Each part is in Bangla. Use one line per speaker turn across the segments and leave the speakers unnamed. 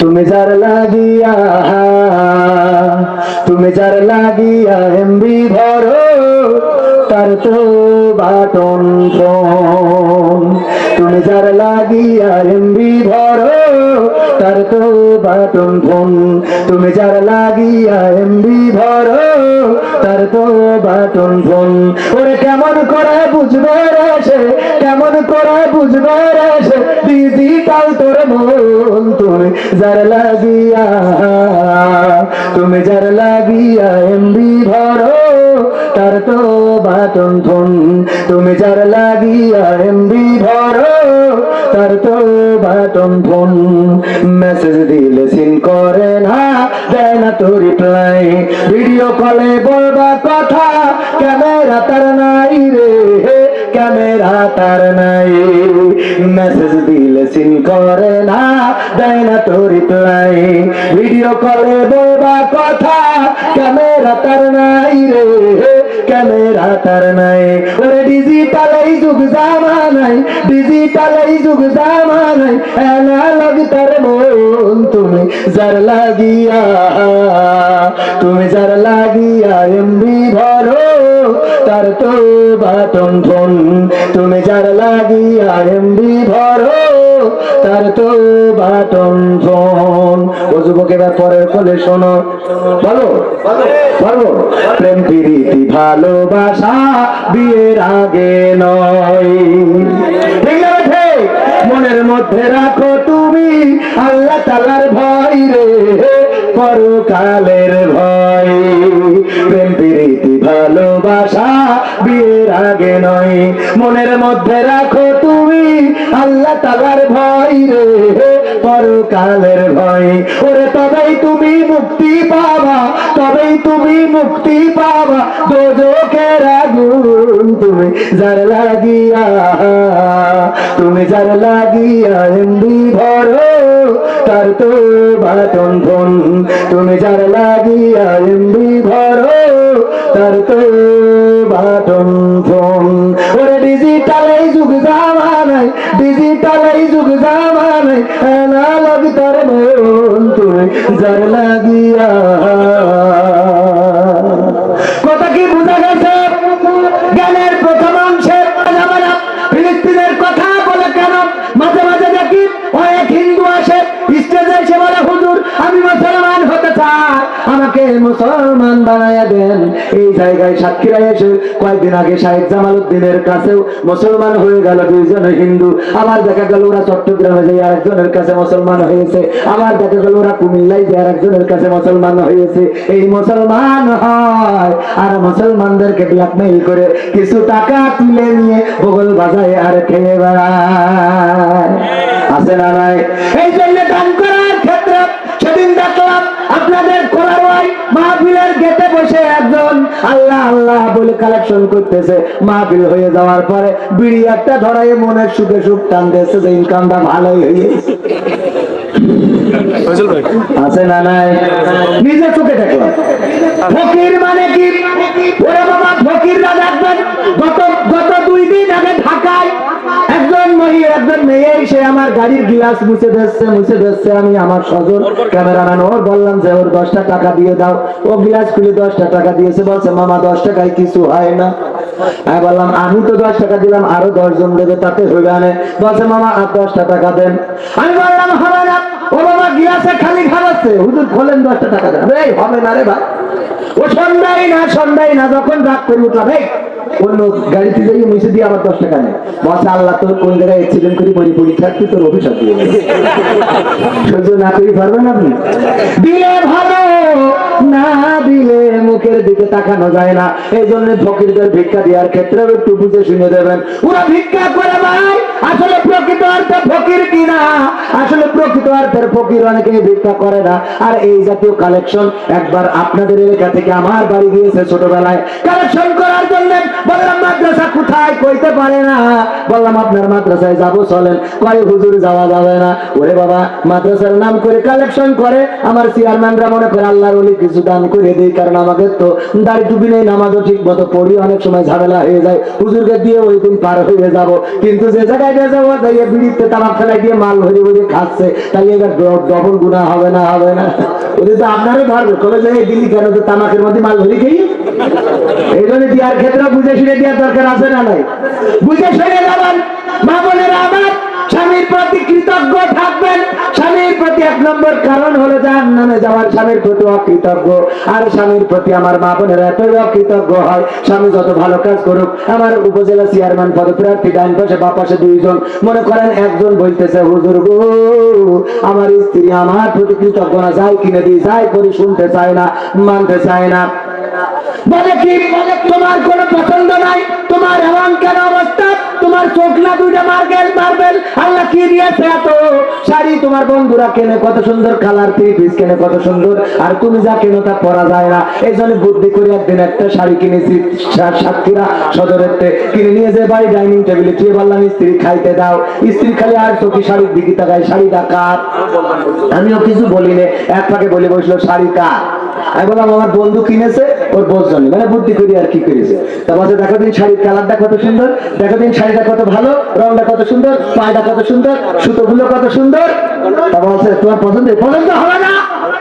তুমি যার লাগিয়া, তুমি যার লাগিয়া এমবি ধরো, তার তো বাটন তুমি যার লাগিয়া এমবি ধরো, তার তো বাটন ফোন তুমি যার লাগিয়া এমবি ধরো তার বাটন ফোন ওরে কেমন করে বুঝবে রে সে? কেমন করে বুঝবে রে সে? ডিজিটাল তোর মন তুমি যার লাগিয়া, তুমি যার লাগিয়া এমবি ভরো তার তো বাটন ফোন তুমি যার লাগিয়া এমবি ভরো তার তো বাটন ফোন মেসেজ দিলে সিন করে না, দেয় না তো রিপ্লাই ভিডিও কলে বলবা কথা, ক্যামেরা তার নাই রে। ক্যামেরা তার নাই। মেসেজ দিলে সিন করে না, দেয় না তো রিপ্লাই ভিডিও কলে বলবা কথা, ক্যামেরা তার নাই রে। ক্যামেরা তার নাই। ওরে ডিজিটাল এই যুগ জামানাই ডিজিটাল এই যুগ জামানাই অ্যানালগ তার মন তুমি যার লাগিয়া। তুমি যার লাগিয়া এমবি ভরো তার তো বাটন ফোন। তুমি যার লাগিয়া এমবি ভরো তার তো বাটন ফোন। ও যুবক, এবার পরের কোলে শোনো। বলো বলো। প্রেম, প্রীতি, ভালোবাসা বিয়ের আগে নয়। মনের মধ্যে রাখো তুমি, আল্লাহ তালার ভয় রে। পরকালের ভয় প্রেম প্রীতি ভালোবাসা আগে নয়। মনের মধ্যে রাখো তুমি আল্লাহ তালার ভয় রে। পরকালের ভয়। ওরে তবেই তুমি মুক্তি পাবা, তবেই তুমি মুক্তি পাবা। দোজকের আগুন তুমি যার লাগিয়া, তুমি যার লাগিয়া এমবি ভরো, তার তো বাটন ফোন তুমি যার লাগিয়া এমবি ভরো, তার তো বাটন ফোন ওরে ডিজিটাল এই যুগ জামানাই ডিজিটাল এই যুগ জামানাই অ্যানালগ তার মন তুই যার লাগিয়া মুসলমান বানায়া দেন। এই জায়গায় সাক্ষীরা এসে কয়েকদিন আগে শাহেদ জামাল উদ্দিনের কাছেও মুসলমান হয়ে গেল দুইজন হিন্দু। আবার দেখা গেল ওরা চট্টগ্রামে যে আরেকজনের কাছে মুসলমান হয়েছে। আবার দেখা গেল ওরা কুমিল্লায় যে আরেকজনের কাছে মুসলমান হয়েছে। এই মুসলমান হয়। আর মুসলমানদেরকে ব্ল্যাকমেইল করে কিছু টাকা তুলে নিয়ে বগল বাজায় আর খেয়ে বেড়ায়। আছে না নাই? এই জন্য দান করার ক্ষেত্রে সেদিন দেখলাম আপনাদের কোরআন মাহফিলের গেটে বসে একজন আল্লাহ আল্লাহ বলে কালেকশন করতেছে। মাহফিল হয়ে যাওয়ার পরে বিড়ি একটা ধরাই মনের সুখে সুখ টানতেছে যে ইনকামটা ভালোই হয়েছে। আছে না নাই? নিজে চোখে দেখলাম। ফকির মানে কি? ওরে বাবা ফকিররা দেখবেন গত গত দুই দিন আগে ঢাকায় মেয়ে এসে আমার গাড়ির গ্লাস মুছে দিচ্ছে মুছে দিচ্ছে আমি আমার সজল ক্যামেরাম্যান ওর বললাম যে ওর দশটা টাকা দিয়ে দাও। ও গ্লাস খুলে দশটা টাকা দিয়েছে বলছে মামা দশ টাকায় কিছু হয় না। আমি বললাম আমি তো দশ টাকা দিলাম আরও দশ জন দেবে তাতে হইবে না। বলছে মামা আর দশটা টাকা দেন। আমি বললাম হবে না। ও বাবা গিলাসে খালি খাওয়াচ্ছে হুজুর খোলেন দশটা টাকা দেন। হবে না রে ভাই। ও সন্ধ্যায় না সন্ধ্যায় না, যখন রাগ অন্য গাড়িতে যাই মিশে দিয়ে দশ টাকা নেই। আল্লাহ তোর কোন জায়গায় থাকতে তোর অভিশাপ দিয়ে সহ্য না করি পারবেন আপনি। দিলে ভালো, না দিলে মুখের দিকে তাকানো যায় না। এই জন্য ফকিরদের ভিক্ষা দেওয়ার ক্ষেত্রে একটু বুঝে শুনে দেবেন। ওরা ভিক্ষা করে, ভাই আসলে প্রকৃত অর্থে ফকির কিনা? আসলে প্রকৃত অর্থের ফকির অনেকে ভিক্ষা করে না। আর এই জাতীয় কালেকশন একবার আপনাদের এলাকা থেকে আমার বাড়ি গিয়েছে ছোটবেলায়। কালেকশন করার জন্য বললাম, মাদ্রাসা কোথায়? কইতে পারে না। বললাম, আপনার মাদ্রাসায় যাব, চলেন। কয়, হুজুর, যাওয়া যাবে না। ওরে বাবা, মাদ্রাসার নাম করে কালেকশন করে, আমার চেয়ারম্যানরা মনে করে আল্লাহর ওলি কিছু দান করে কারণ আমাকে তো দাড়ি টুপি নেই, নামাজও ঠিক মতো পড়ি, অনেক সময় ঝামেলা হয়ে যায়। হুজুরকে দিয়ে ওই দিন পার হয়ে যাব। কিন্তু যে জায়গায় তাহলে এবার ডবল হবে না হবে না। আপনারও ধরবে কবে যাই দিল্লি কেন তো তামাকের মধ্যে মাল ভরে খেয়ে এই জন্য দেওয়ার ক্ষেত্রে বুঝে আছে না নাই? বুঝে আমার স্বামীর প্রতি কৃতজ্ঞ থাকবেন। স্বামীর প্রতি এক নম্বর কারণ হলো যার নামে যাওয়ার স্বামীর প্রতি অকৃতজ্ঞ। আর স্বামীর প্রতি আমার মা বোনেরা এতই অকৃতজ্ঞ হয়, স্বামী যত ভালো কাজ করুক, আমার উপজেলা চেয়ারম্যান, পদপ্রার্থী ডান পাশে, বা পাশে দুইজন, মনে করেন একজন বলতেছে, হুজুর গো, আমার স্ত্রী আমার প্রতি কৃতজ্ঞ না, যাই কিনে দিই, যাই করি, শুনতে চায় না, মানতে চায় না। বলে কি? তোমার কোনো পছন্দ নাই। তোমার এমন কেন অবস্থা? তোমার চোখ না দুইটা মার্বেল মার্বেল? আল্লাহ কি দিয়েছে এত? শাড়ি তোমার বন্ধুরা কেনে কত সুন্দর কালার থ্রি পিস কেনে কত সুন্দর। আর তুমি যা কেনো তা পরা যায় না। এই জন্য বুদ্ধি করে একদিন একটা শাড়ি কিনেছি। সাতক্ষীরা সদরের কিনে নিয়ে যে বাড়ি ডাইনিং টেবিলে তুই বললাম, স্ত্রী, খাইতে দাও। স্ত্রী খালি আর কি শাড়ির দিকে তাকায়। শাড়ি কার? আমিও কিছু বলি নে এক পাকে বলে বসল, শাড়ি কার? আমি বললাম, আমার বন্ধু কিনেছে। ওর বোঝ জানি। মানে বুদ্ধি করি আর কি করেছে তা মাঝে দেখো দিন শাড়ির কালারটা কত সুন্দর, দেখো দিন শাড়িটা কত ভালো, রংটা কত সুন্দর, পায়টা কত সুন্দর, সুতোগুলো কত সুন্দর। তা বলছে, তোমার পছন্দ? পছন্দ হবে না।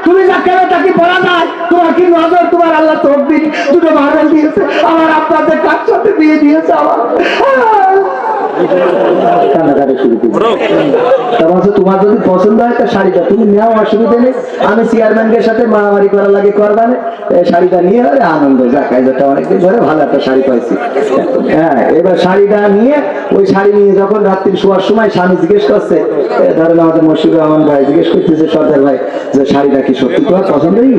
তুমি যা কেন তাকে পড়া যায় তোমার কি নজর? তোমার আল্লাহ তকদির দুটো বাগান দিয়েছে। আমার আপনাদের কার সাথে বিয়ে দিয়েছে আমার? কান্নাকাটি শুরু বলছে তোমার যদি পছন্দ হয় তা শাড়িটা তুমি নেও অসুবিধা নেই। আমি চেয়ারম্যানদের সাথে মারামারি করা লাগে করবানে। এই শাড়িটা নিয়ে আরে আনন্দ যাক অনেকদিন ধরে ভালো একটা শাড়ি পাইছি। হ্যাঁ এবার শাড়িটা নিয়ে ওই শাড়ি নিয়ে যখন রাত্রি শোয়ার সময় স্বামী জিজ্ঞেস করছে ধরেন আমাদের মশিউর রহমান ভাই জিজ্ঞেস করতেছে সর্দার ভাই যে শাড়িটা কি সত্যি তোমার পছন্দই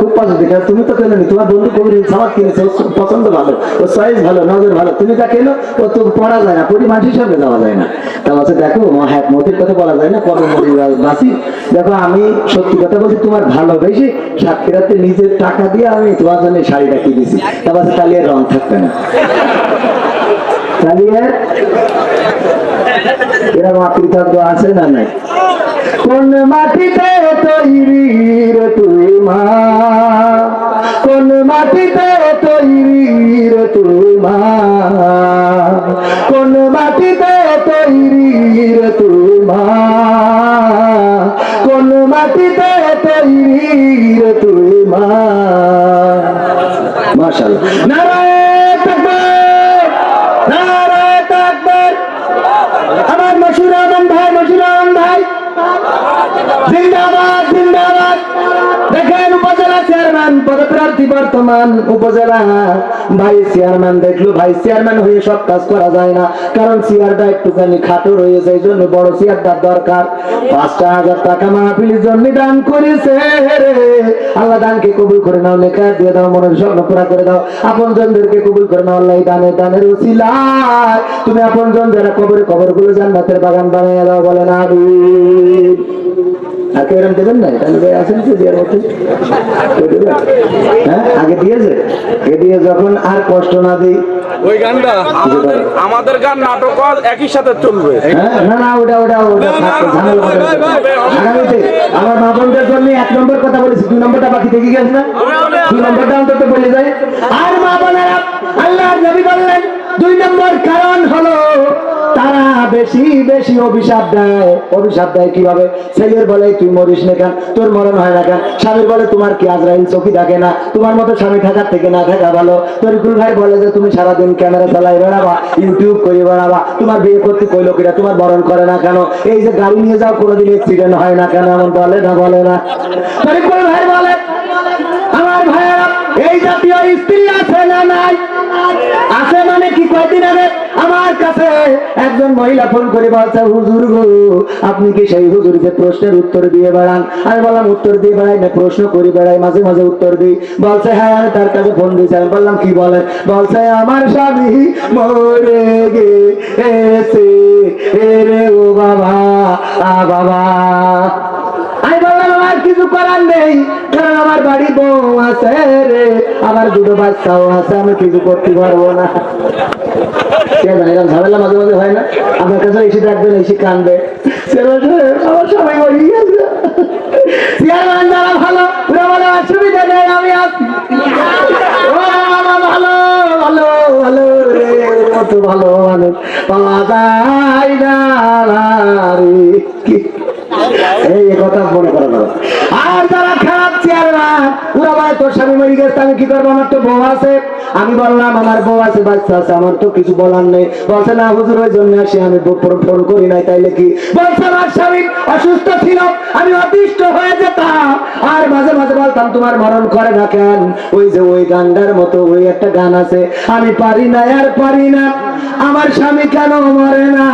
খুব পছন্দ। তুমি তো কেনো তোমার বন্ধু কবির সামাদ কিনেছে পছন্দ ভালো ওর সাইজ ভালো নজর ভালো। তুমি তা কেনো ও তো পড়া যায় না পরি মাটির সঙ্গে যাওয়া যায় না। তা বলছে, দেখো হ্যাঁ মোটের কথা বলা যায় না, কবে মরি বাসি দেখো, আমি সত্যি কথা বলছি, তোমার ভালোবেসে সাতক্ষীরাতে নিজের টাকা দিয়ে আমি তোমার জন্য শাড়িটা কিনেছি তা বলছে, তাহলে রং থাকবে না। তাহলে এরকম কৃতজ্ঞ আছে না নাই? কোন মাটিতে তৈরি রে তুই মা? কোন মাটিতে তৈরি রে তুই মা? মা কোন মাটিতে তৈরি তুই মা। মাশাআল্লাহ। পদপ্রার্থী বর্তমান উপজেলা। ভাইস চেয়ারম্যান দেখল ভাইস চেয়ারম্যান হয়ে সব কাজ করা যায় না। কারণ চেয়ারটা একটুখানি খাটো রয়েছে, এই জন্য বড় চেয়ারটার দরকার। পাঁচটা হাজার টাকা মাহফিলের জন্য দান করেছে আল্লাহ দানকে কবুল করে নাও লেখা দিয়ে দাও, মনের স্বপ্ন পুরা করে দাও। আপন জনদেরকে কবুল করে নাও, আল্লাহ দানে দানের উসিলায় তুমি আপন জন যারা কবরে কবরগুলো জান্নাতের বাগান বানিয়ে দাও, বলেন আমিন। আর কেউ এরকম দেবেন না এটা নিয়ে আছেন তো দেওয়ার মতো হ্যাঁ? আগে দিয়েছে এ দিয়ে যখন আর কষ্ট না দিই।
ওই গানটা আমাদের গান নাটক একই সাথে চলবে।
হ্যাঁ? না না ওটা ওটা আমার মা বোনদের জন্য এক নম্বর কথা বলেছি দুই নম্বরটা বাকি থেকে গেছে না? দুই নম্বরটা অন্তত বলে যায়। আর মা বোনেরা আল্লাহ নবী বললেন দুই নম্বর কারণ হলো তারা বেশি বেশি অভিশাপ দেয়। অভিশাপ দেয় কীভাবে? ছেলের বলে, তুই মরিস না কেন? তোর মরণ হয় না কেন? স্বামীর বলে, তোমার কি আজরাইল চোখি থাকে না? তোমার মতো স্বামী থাকার থেকে না থাকা ভালো? তোর কুল ভাই বলে যে, তুমি সারাদিন ক্যামেরা চালাই বেড়াবা ইউটিউব করে বেড়াবা। তোমার বিয়ে করতে কইলো কিনা? তোমার বরণ করে না কেন? এই যে গাড়ি নিয়ে যাও, কোনোদিন অ্যাক্সিডেন্ট হয় না কেন? এমন বলে না বলে না। তোর কুল ভাই বলে, আমার ভাইয়েরা, এই জাতীয় স্ত্রী আছে না নাই? আছে মানে কি? কয়দিন আগে? আমার কাছে একজন মহিলা ফোন করে বলছে, হুজুর গো, আপনি কি সেই হুজুর যে প্রশ্নের উত্তর দিয়ে বেড়ান? আমি বললাম, উত্তর দিয়ে বেড়াই না, প্রশ্ন করি বেড়াই, মাঝে মাঝে উত্তর দিই। বলছে হ্যাঁ তার কাছে ফোন দিয়েছি। আমি বললাম, কি বলে বলছে, আমার স্বামী মরে গেছে। এরে ও বাবা, আ বাবা। আমি বললাম, আমার কিছু করার নেই, কারণ আমার বাড়ি বউ আছে রে, আমার দুটো বাচ্চাও আছে, আমি কিছু করতে পারব না। এই কথা মনে আর যারা খারাপ চেয়ারম্যান, ওরা বলে, তোর স্বামী মরি গেছে, আমি কি করব? আমার তো বউ আছে। আমি বললাম, আমার বউ আছে, বাচ্চা আছে, আমার তো কিছু বলার নেই। বলছে, না হুজুর, ওই জন্য আসি, আমি ফোন করি নাই, তাইলে কি? বলছে, আমার স্বামী অসুস্থ ছিল, আমি অতিষ্ঠ হয়ে যেতাম। আর মাঝে মাঝে বলতাম, তোমার মরণ করে না কেন? ওই যে ওই গানটার মতো, ওই একটা গান আছে, আমি পারি না, আর পারি না। আমার স্বামী কেন মরে না?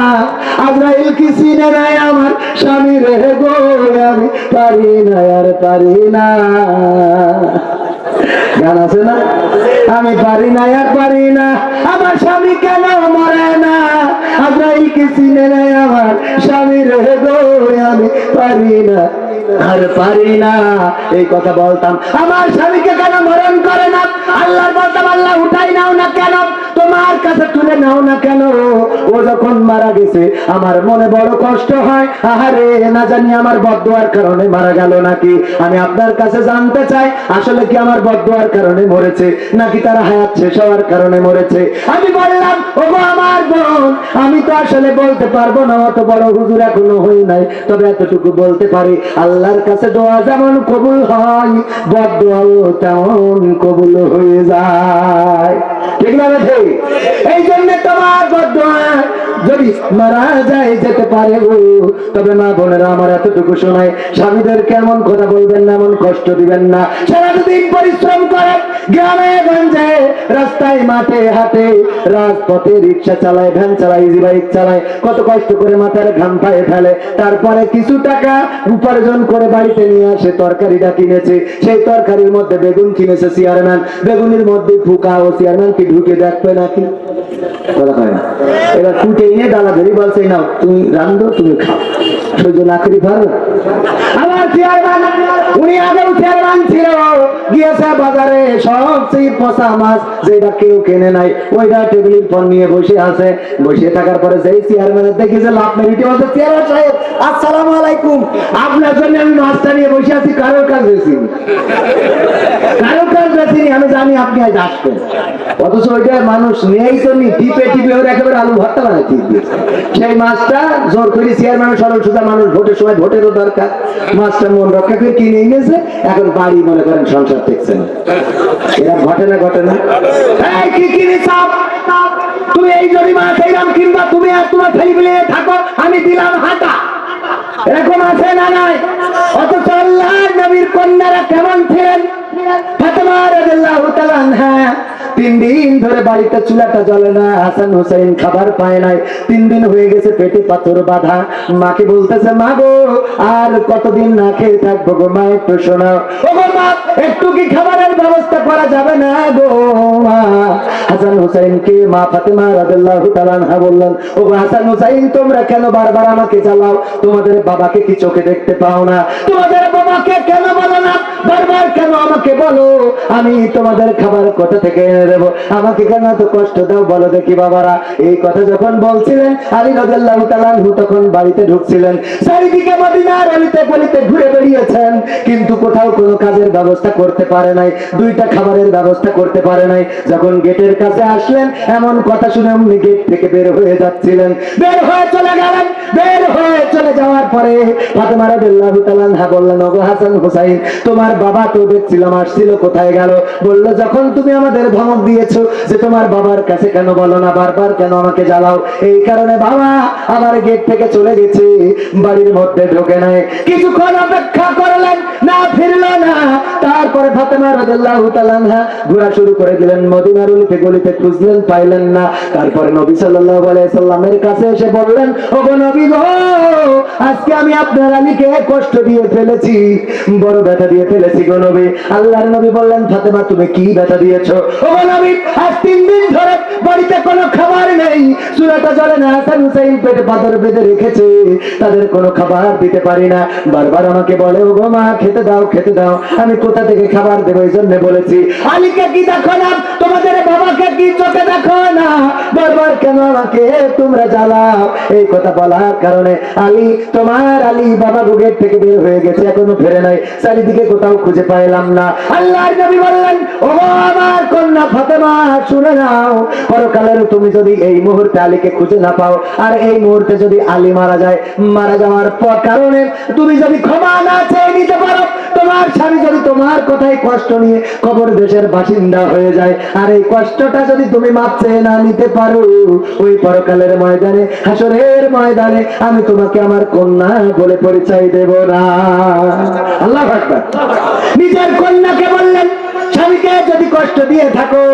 আজরাইল কি চিনে নাই আমার স্বামী রে গো, আমি পারি না, আর পারি না। গান আছে না? আমি পারি না, আর পারি না। আমার স্বামী কেন মরে না? আজরাইল কি চিনে নাই আমার স্বামী রে গো, আমি পারি না, আর পারি না। এই কথা বলতাম। আমার স্বামীকে কেন মরণ করে না? আল্লাহ বলতাম, আল্লাহ, উঠাই নাও না কেন? তোমার কাছে তুলে নাও না কেন? ও যখন মারা গেছে, আমার মনে বড় কষ্ট হয়। আহারে, না জানি আমার বদুয়ার কারণে মারা গেল নাকি? আমি আপনার কাছে জানতে চাই, আসলে কি আমার বদুয়ার কারণে মরেছে, নাকি তারা হায়াত শেষ হওয়ার কারণে মরেছে? আমি বললাম ও আমার বোন, আমি তো আসলে বলতে পারব না, অত বড় হুজুর এখনও হই নাই, তবে এতটুকু বলতে পারি, আল্লাহর কাছে দোয়া যেমন কবুল হয় বদুয়াও তেমন কবুল হয়ে যায়। ঠিক না বেঠে এই জন্য তোমার বদুয়া যদি মারা যায়, যেতে পারে ও। তবে মা বোনেরা, আমার এতটুকু শোনায়, স্বামীদের কেমন কথা বলবেন না, এমন কষ্ট দিবেন না। সারাদিন পরিশ্রম করে, গ্রামে, গঞ্জে, রাস্তায়, মাঠে, হাটে, রাজপথে রিক্সা চালায়, ভ্যান চালায় ইজি বাইক চালায়, কত কষ্ট করে মাথার ঘাম পায়ে ফেলে। তারপরে কিছু টাকা উপার্জন করে বাড়িতে নিয়ে আসে, তরকারিটা কিনেছে। সেই তরকারির মধ্যে বেগুন কিনেছে চেয়ারম্যান বেগুনের মধ্যে ফুকা ও চেয়ারম্যান কি ঢুকে দেখবে নাকি? এবার কুটে এনে ধরি বলছে তুমি রান্ধো, তুমি খাও। সহ্য না করি কেউ কেনে নাই। নিয়ে বসে আছে। বসে পরে দেখি যে সাহেব আলাইকুম। আপনার জন্য আমি মাছটা নিয়ে বসে আছি কারোর বেশি কারোর আমি জানি আপনি আজ আসবেন। অথচ ওইটা মানুষ নেই তো নি টিপে টিপে ওর একেবারে আলু ভর্তা বানাই সেই মাছটা জোর করে চেয়ারম্যান সরল সোজা মানুষ ভোটের সময় ভোটেরও দরকার। মাছটা মন রক্ষা করে কিনে এনেছে, এখন বাড়ি মনে করেন সংসার দেখছেন। এরা ঘটে না ঘটে না। এই, কি কিনে চাপ? তুমি এই মাছ এইরাম তুমি আর তোমার থাকো, আমি দিলাম হাঁটা। এরকম আছে না নাই? অথচ আল্লাহ নবীর কন্যারা কেমন ছিলেন? তোমরা কেন বারবার আমাকে তোমাদের বাবাকে কি চোখে দেখতে পাও না? তোমাদের বাবাকে কেন বলো না বারবার কেন আমাকে বলো? আমি তোমাদের খাবার কোথা থেকে এনে দেবো? আমাকে কেন এত কষ্ট দাও বলো দেখি বাবারা। এই কথা যখন বলছিলেন, আলী রাদিয়াল্লাহু তাআলা তখন বাড়িতে ঢুকছিলেন। চারিদিকে মদিনার অলিতে গলিতে ঘুরে বেরিয়েছেন কিন্তু কোথাও কোনো কাজের ব্যবস্থা করতে পারে নাই, দুইটা খাবারের ব্যবস্থা করতে পারে নাই। যখন গেটের কাছে আসলেন, এমন কথা শুনে অমনি গেট থেকে বের হয়ে যাচ্ছিলেন। বের হয়ে চলে গেলেন, বের হয়ে চলে যাওয়ার পরে ফাতেমা রাদিয়াল্লাহু তাআলা বললেন, ওগো হাসান হুসাইন, তোমার বাবা তো দেখছিলাম, আসছিল, কোথায় গেল? বলল, যখন তুমি আমাদের ধমক দিয়েছ যে তোমার বাবার কাছে কেন বলো না, বারবার কেন আমাকে জ্বালাও? এই কারণে বাবা আমার গেট থেকে চলে গেছে, বাড়ির মধ্যে ঢোকে নাই। কিছুক্ষণ অপেক্ষা করলেন, না ফিরল না। তারপরে ফাতেমা রাদিয়াল্লাহু তাআলা ঘোরা শুরু করে দিলেন, মদিনার অলিতে গলিতে খুঁজলেন, পাইলেন না। তারপরে নবী সাল্লাল্লাহু আলাইহি সাল্লামের কাছে এসে বললেন, ওগো নবী গো, আজকে আমি আপনার আলীকে কষ্ট দিয়ে ফেলেছি, বড় ব্যথা দিয়ে গো নবী। আল্লাহর নবী বললেন, ফাতেমা, তুমি কি ব্যথা দিয়েছ? ওগো নবী, আজ তিন দিন ধরে বাড়িতে কোনো খাবার নেই। চুলাটা জ্বলে না, হাসান হুসাইন পেটে পাথর বেঁধে রেখেছে। তাদের কোনো খাবার দিতে পারি না। বারবার আমাকে বলে, ওগো মা, খেতে দাও খেতে দাও। আমি কোথা থেকে খাবার দেবো? ওই জন্য বলেছি, আলীকে কি দেখো না? তোমাদের বাবাকে কি চোখে দেখো না? বারবার, কেন আমাকে তোমরা জ্বালাও? এই কথা বলার কারণে আলী, তোমার আলী বাবা বুকের থেকে বের হয়ে গেছে, এখনও ফেরে নাই। চারিদিকে কোথাও খুঁজে পাইলাম না। আল্লাহর নবী বললেন ও আমার কন্যা ফাতেমা, শুনে নাও। পরকালের তুমি যদি এই মুহূর্তে আলীকে খুঁজে না পাও, আর এই মুহূর্তে যদি আলী মারা যায়, মারা যাওয়ার পর কারণে তুমি যদি ক্ষমা না চেয়ে নিতে পারো তোমার স্বামী যদি তোমার কথাই কষ্ট নিয়ে কবর দেশের বাসিন্দা হয়ে যায় আর এই কষ্টটা যদি তুমি মাপছে না নিতে পারো ওই পরকালের ময়দানে হাসরের ময়দানে আমি তোমাকে আমার কন্যা বলে পরিচয় দেব না। আল্লাহ নিজের স্বামীকে যদি কষ্ট দিয়ে থাকো,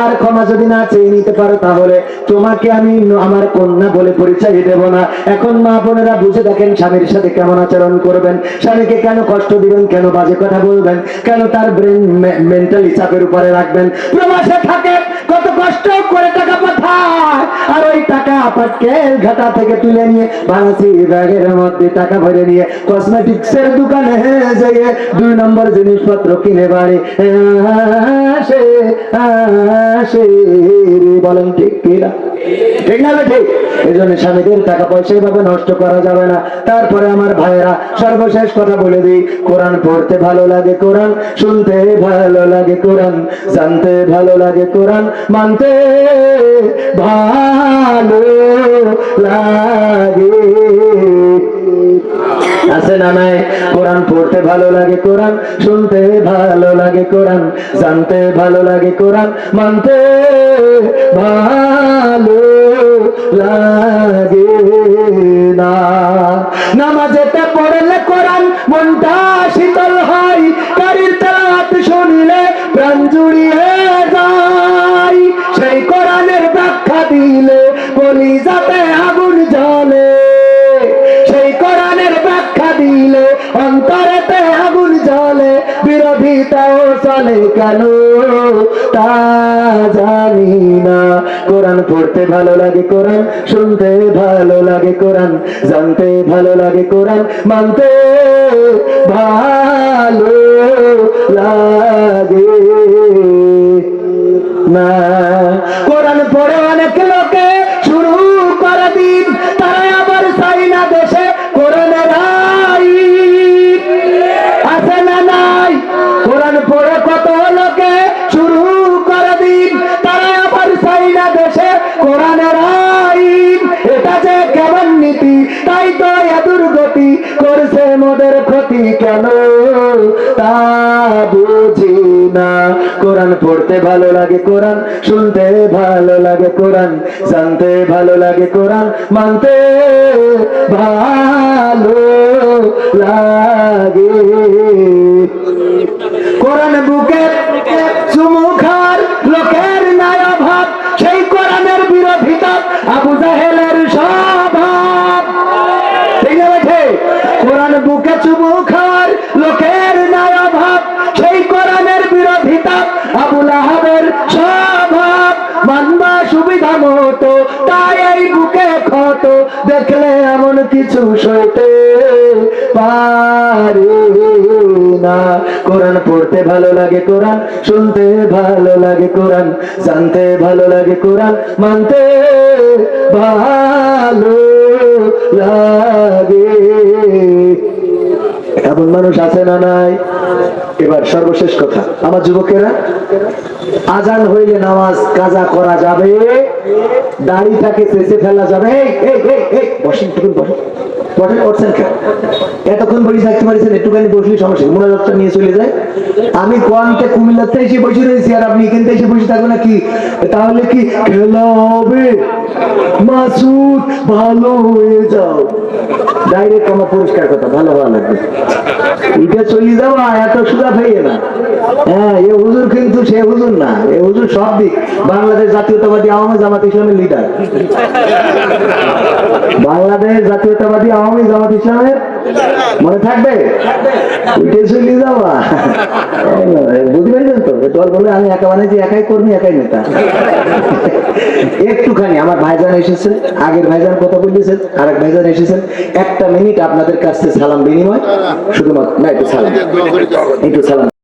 আর ক্ষমা যদি না চেয়ে নিতে পারো, তাহলে তোমাকে আমি আমার কন্যা বলে পরিচয় দেব না। এখন মা বোনেরা বুঝে দেখেন স্বামীর সাথে কেমন আচরণ করবেন। স্বামীকে কেন কষ্ট দিবেন, কেন বাজে কথা বলবেন, কেন তার ব্রেন মেন্টালি চাপের উপরে রাখবেন। প্রবাসে থাকে, কত কষ্ট করে টাকা পাঠায়, আর ওই টাকা পাটকেল ঘাটা থেকে তুলে নিয়ে বানাসি ব্যাগের মধ্যে টাকা ভরে নিয়ে কসমেটিক্স এর দোকানে যেয়ে দুই নম্বর জিনিসপত্র কিনে বাড়ি। আসে আসে বলেন ঠিক কিনা ঠিক না ঠিক এই জন্য স্বামীদের টাকা পয়সা এভাবে নষ্ট করা যাবে না। তারপরে আমার ভাইয়েরা, সর্বশেষ কথা বলে দিই, কোরআন পড়তে ভালো লাগে কোরআন, শুনতে ভালো লাগে কোরআন, জানতে ভালো লাগে কোরআন, মানতে ভালো লাগে। আছে না নাই? কোরআন পড়তে ভালো লাগে কোরআন, শুনতে ভালো লাগে কোরআন, জানতে ভালো লাগে কোরআন, মানতে ভালো লাগে না। নামাজেতে পড়লে কোরআন মনটা শীতল হয় কারির তেলাওয়াত শুনিলে প্রাণ জুড়িয়ে যায়। সেই কোরআনের ব্যাখ্যা দিলে বলি যাতে কেন? তা জানি না। কোরআন পড়তে ভালো লাগে কোরআন, শুনতে ভালো লাগে কোরআন, জানতে ভালো লাগে কোরআন, মানতে ভালো লাগে। না, কোরআন পড়ে অনেক কেন তা বুঝি না। কোরআন পড়তে ভালো লাগে কোরআন, শুনতে ভালো লাগে কোরআন, জানতে ভালো লাগে কোরআন, মানতে ভালো লাগে। কোরআন বুকে সইতে পারি না। কোরআন পড়তে ভালো লাগে কোরআন, শুনতে ভালো লাগে কোরআন, জানতে ভালো লাগে কোরআন, মানতে ভালো লাগে। এমন মানুষ আছে না নাই? এবার সর্বশেষ কথা, আমার যুবকেরা, আজান হইলে নামাজ কাজা করা যাবে? দাড়িটাকে চেঁচে ফেলা যাবে? বসেন একটুখানি বসেন। বসেন উঠছেন এতক্ষণ বসে থাকতে পারছেন একটুখানি বসলে সমস্যা। মোনাজাতটা নিয়ে চলে যায়। আমি কোয়ান্টে কুমিল্লাতে এসে বসে রয়েছি, আর আপনি এখান এসে বসে থাকবেন না কি তাহলে কি খেলা হবে? মাসুদ, ভালো হয়ে যাও। ডাইরেক্ট আমার পুরস্কার কথা, ভালো ভালো লাগবে। এত সুদা না। হ্যাঁ এ কিন্তু সে হুজুর না, এ সব দিক। বাংলাদেশ জাতীয়তাবাদী আওয়ামী লিডার বাংলাদেশ জাতীয়তাবাদী আওয়ামী জামাত ইসলামের মনে থাকবে? একাই কর্মী, একাই নেতা। একটুখানি আমার ভাইজান আগের ভাইজান কথা আর এক ভাইজান এসেছেন। একটা মিনিট আপনাদের কাছে সালাম বিনিময়, শুধুমাত্র একটু সালাম। একটু সালাম।